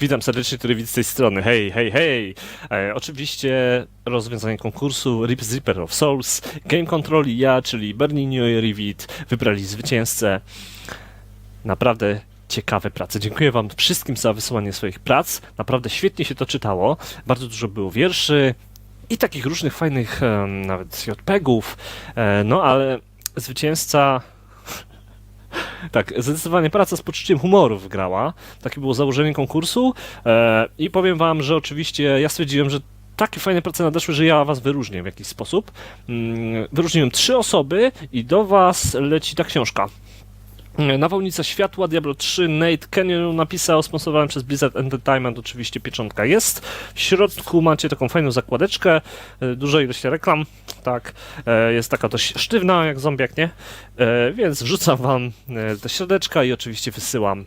Witam serdecznie, który z tej strony. Hej, hej, hej! E, oczywiście rozwiązanie konkursu Rip z Reaper of Souls, Game Control i ja, czyli Bernino i Rivit, wybrali zwycięzcę. Naprawdę ciekawe prace. Dziękuję Wam wszystkim za wysyłanie swoich prac. Naprawdę świetnie się to czytało. Bardzo dużo było wierszy i takich różnych fajnych em, nawet JPEGów. E, no ale zwycięzca tak, zdecydowanie praca z poczuciem humoru wygrała. Takie było założenie konkursu. E, I powiem wam, że oczywiście ja stwierdziłem, że takie fajne prace nadeszły, że ja was wyróżnię w jakiś sposób. Mm, Wyróżniłem trzy osoby i do was leci ta książka. Nawałnica Światła, Diablo 3, Nate Kenyon napisał, sponsorowany przez Blizzard Entertainment, oczywiście pieczątka jest. W środku macie taką fajną zakładeczkę, e, duża ilość reklam, tak, e, jest taka dość sztywna, jak zombiak, nie? E, Więc wrzucam wam te środeczka i oczywiście wysyłam,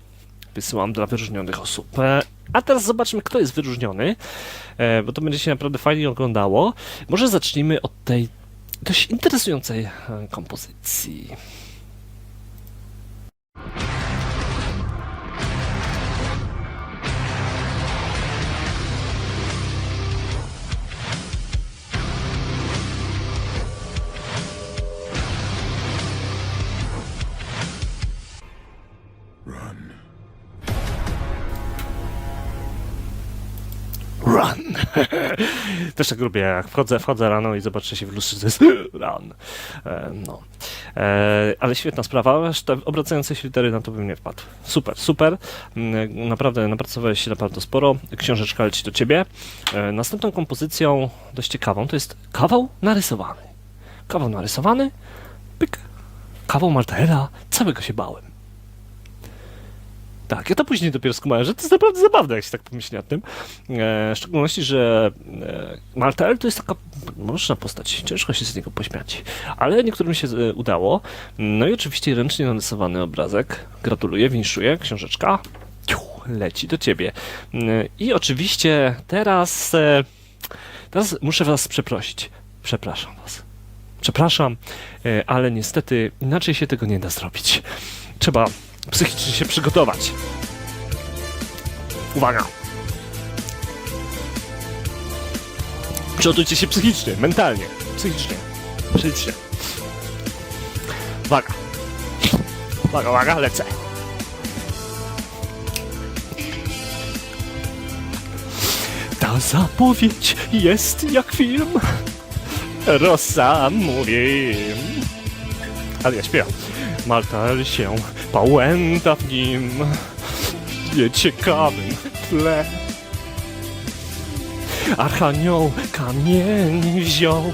wysyłam dla wyróżnionych osób. A teraz zobaczmy, kto jest wyróżniony, bo to będzie się naprawdę fajnie oglądało. Może zacznijmy od tej dość interesującej kompozycji. Też tak lubię, jak wchodzę, wchodzę rano i zobaczę się w lustrze, to jest run. E, no. E, ale świetna sprawa, te obracające się litery na to bym nie wpadł. Super, super. Mm, Naprawdę napracowałeś się naprawdę sporo. Książeczka leci do ciebie. E, następną kompozycją, dość ciekawą, to jest kawał narysowany. Kawał narysowany, pyk. Kawał Martela, całego się bałem. Tak, ja to później dopiero skumałem, że to jest naprawdę zabawne, jak się tak pomyśli nad tym. E, w szczególności, że e, Martel to jest taka można postać, ciężko się z niego pośmiać, ale niektórym się e, udało. No i oczywiście ręcznie narysowany obrazek. Gratuluję, winszuję, książeczka ciu, leci do ciebie. E, I oczywiście teraz, e, teraz muszę was przeprosić. Przepraszam was. Przepraszam, e, ale niestety inaczej się tego nie da zrobić. Trzeba psychicznie się przygotować. Uwaga! Przygotujcie się psychicznie, mentalnie, psychicznie, psychicznie. Uwaga! Uwaga, uwaga, lecę! Ta zapowiedź jest jak film. Rosa mówi. Ale ja śpiewam. Martel się pałęta w nim nieciekawym tle. Archanioł kamień wziął,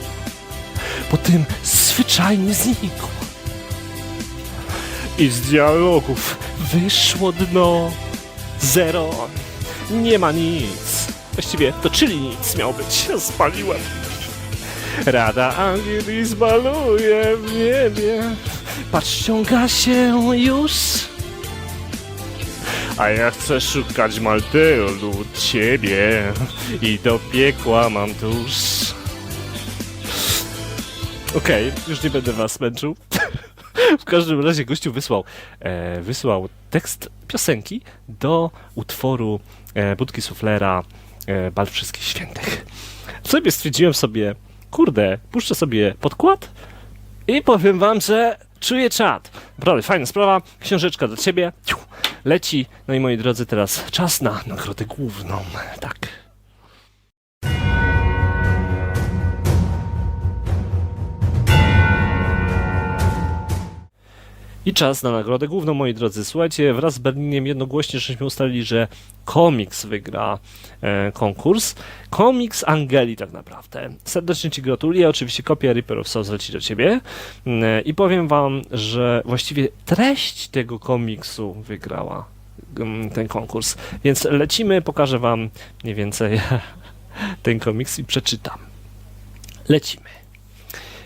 po tym zwyczajnie znikł. I z dialogów wyszło dno zero. Nie ma nic. Właściwie to czyli nic miał być. Spaliłem. Rada Angelis baluje w niebie. Patrz, ściąga się już. A ja chcę szukać Malteolu ciebie i do piekła mam tuż. Okej, już nie będę was męczył. W każdym razie gościu wysłał, e, wysłał tekst piosenki do utworu e, Budki Suflera e, Bal Wszystkich Świętych. Sobie stwierdziłem sobie, kurde, puszczę sobie podkład i powiem wam, że czuję czat. Naprawdę, fajna sprawa, książeczka dla ciebie, leci. No i moi drodzy, teraz czas na nagrodę główną. Tak. I czas na nagrodę główną, moi drodzy. Słuchajcie, wraz z Berlinem jednogłośnie żeśmy ustalili, że komiks wygra e, konkurs. Komiks Angeli tak naprawdę. Serdecznie Ci gratuluję. Oczywiście kopia Reaper of Souls leci do Ciebie. Mm, I powiem Wam, że właściwie treść tego komiksu wygrała mm, ten konkurs. Więc lecimy, pokażę Wam mniej więcej ten komiks i przeczytam. Lecimy.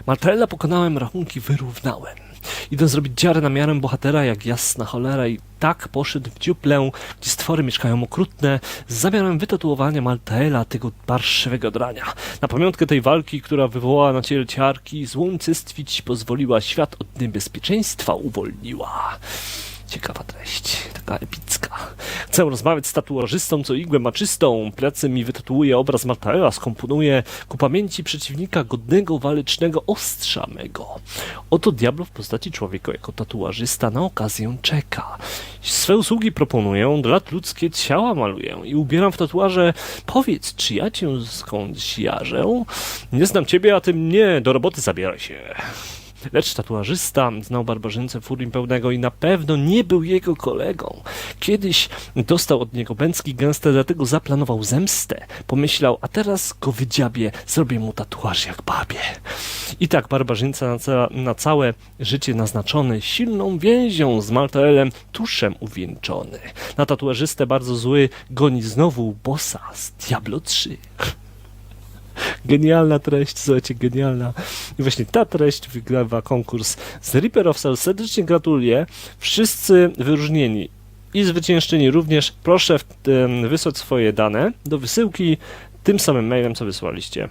Martella pokonałem, rachunki wyrównałem. Idę zrobić dziarę na miarę bohatera jak jasna cholera i tak poszedł w dziuplę, gdzie stwory mieszkają okrutne, z zamiarem wytatuowania Maltaela, tego parszywego drania. Na pamiątkę tej walki, która wywołała na ciele ciarki, z unicestwić pozwoliła, świat od niebezpieczeństwa uwolniła. Ciekawa treść, taka epicka. Chcę rozmawiać z tatuażystą, co igłę maczystą. Plecy mi wytatuuje obraz Maltaela, skomponuje ku pamięci przeciwnika godnego walecznego ostrza mego. Oto Diablo w postaci człowieka jako tatuażysta na okazję czeka. Swe usługi proponuję, dla ludzkie ciała maluję i ubieram w tatuaże. Powiedz, czy ja cię skądś jarzę? Nie znam ciebie, a ty mnie, do roboty zabieraj się. Lecz tatuażysta znał barbarzyńcę furii pełnego i na pewno nie był jego kolegą. Kiedyś dostał od niego bęcki gęste, dlatego zaplanował zemstę. Pomyślał, a teraz go wydziabię, zrobię mu tatuaż jak babie. I tak barbarzyńca na, ca na całe życie naznaczony silną więzią z Maltaelem, tuszem uwieńczony. Na tatuażystę bardzo zły goni znowu bossa z Diablo 3. Genialna treść, słuchajcie, genialna. I właśnie ta treść wygrywa konkurs z Reaper of Souls. Serdecznie gratuluję. Wszyscy wyróżnieni i zwyciężczyni również. Proszę wysłać swoje dane do wysyłki tym samym mailem, co wysłaliście.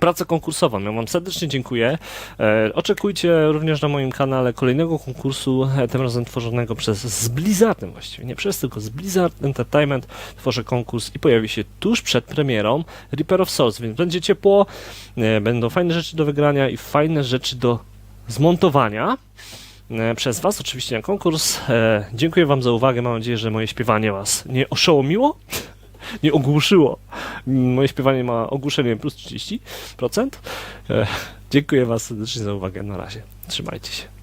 Pracę konkursową. Ja Wam serdecznie dziękuję. E, oczekujcie również na moim kanale kolejnego konkursu, e, tym razem tworzonego przez z właściwie. Nie przez, tylko z Blizzard Entertainment tworzę konkurs i pojawi się tuż przed premierą Reaper of Souls, więc będzie ciepło, e, będą fajne rzeczy do wygrania i fajne rzeczy do zmontowania przez Was, oczywiście na konkurs. Dziękuję Wam za uwagę. Mam nadzieję, że moje śpiewanie Was nie oszołomiło, nie ogłuszyło. Moje śpiewanie ma ogłuszenie plus 30%. E, dziękuję Was serdecznie za uwagę. Na razie. Trzymajcie się.